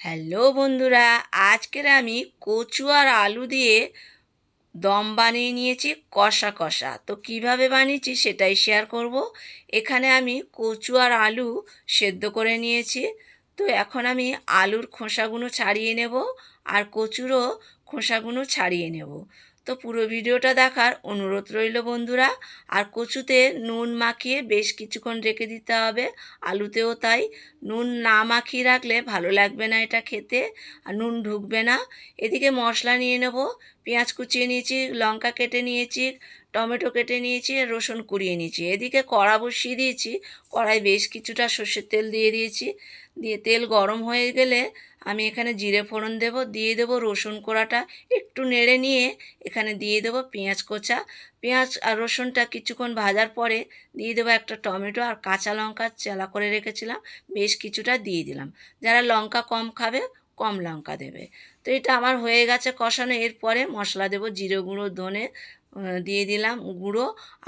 Hello বন্ধুরা, আজকের আমি কচু আর আলু দিয়ে দম বানিয়ে নিয়েছি কষা কষা। তো কীভাবে বানিয়েছি সেটাই শেয়ার করব। এখানে আমি কচু আর আলু সেদ্ধ করে নিয়েছি। তো এখন আমি আলুর খোসাগুলো ছাড়িয়ে নেব আর কচুরও খোসাগুলো ছাড়িয়ে নেব। তো পুরো ভিডিওটা দেখার অনুরোধ রইল বন্ধুরা। আর কচুতে নুন মাখিয়ে বেশ কিছুক্ষণ রেখে দিতে হবে। আলুতেও তাই। নুন না মাখিয়ে রাখলে ভালো লাগবে না এটা খেতে আর নুন ঢুকবে না। এদিকে মশলা নিয়ে নেব। পেঁয়াজ কুচিয়ে নিয়েছি, লঙ্কা কেটে নিয়েছি, টমেটো কেটে নিয়েছি রসুন কুড়িয়ে নিয়েছি। এদিকে কড়া বসিয়ে দিয়েছি। কড়াই বেশ কিছুটা সর্ষের তেল দিয়ে দিয়েছি। দিয়ে তেল গরম হয়ে গেলে আমি এখানে জিরে ফোড়ন দেব, দিয়ে দেবো রসুন কোড়াটা, একটু নেড়ে নিয়ে এখানে দিয়ে দেবো পেঁয়াজ কোচা। পেঁয়াজ আর রসুনটা কিছুক্ষণ ভাজার পরে দিয়ে দেবো একটা টমেটো আর কাঁচা লঙ্কা চেলা করে রেখেছিলাম, বেশ কিছুটা দিয়ে দিলাম। যারা লঙ্কা কম খাবে, কম লঙ্কা দেবে। তো এটা আমার হয়ে গেছে কষানো, এরপরে মশলা দেবো, জিরে গুঁড়ো, ধনে দিয়ে দিলাম গুঁড়ো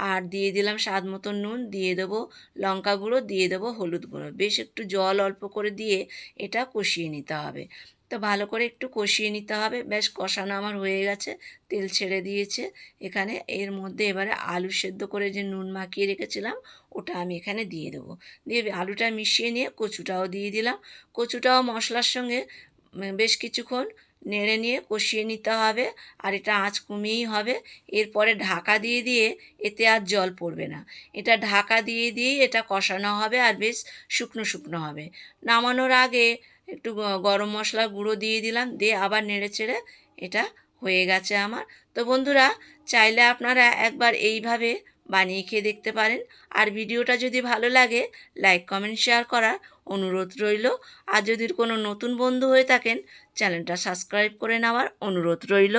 আর দিয়ে দিলাম স্বাদ মতো নুন, দিয়ে দেবো লঙ্কা গুঁড়ো, দিয়ে দেবো হলুদ গুঁড়ো। বেশ একটু জল অল্প করে দিয়ে এটা কষিয়ে নিতে হবে। তো ভালো করে একটু কষিয়ে নিতে হবে। বেশ কষানো আমার হয়ে গেছে, তেল ছেড়ে দিয়েছে। এখানে এর মধ্যে এবারে আলু সেদ্ধ করে যে নুন মাখিয়ে রেখেছিলাম, ওটা আমি এখানে দিয়ে দেবো। দিয়ে আলুটা মিশিয়ে নিয়ে কচুটাও দিয়ে দিলাম। কচুটাও মশলার সঙ্গে বেশ কিছুক্ষণ নেড়ে নিয়ে কষিয়ে নিতে হবে আর এটা আঁচ কমিয়েই হবে। এরপরে ঢাকা দিয়ে দিয়ে এতে আর জল পড়বে না। এটা ঢাকা দিয়ে দিয়েই এটা কষানো হবে আর বেশ শুকনো শুকনো হবে। নামানোর আগে একটু গরম মশলা গুঁড়ো দিয়ে দিলাম, দিয়ে আবার নেড়ে চেড়ে এটা হয়ে গেছে আমার। তো বন্ধুরা, চাইলে আপনারা একবার এইভাবে বানিয়ে খেয়ে দেখতে পারেন। আর ভিডিওটা যদি ভালো লাগে লাইক কমেন্ট শেয়ার করার অনুরোধ রইল। আর যদি কোনো নতুন বন্ধু হয়ে থাকেন চ্যানেলটা সাবস্ক্রাইব করে নেওয়ার অনুরোধ রইল।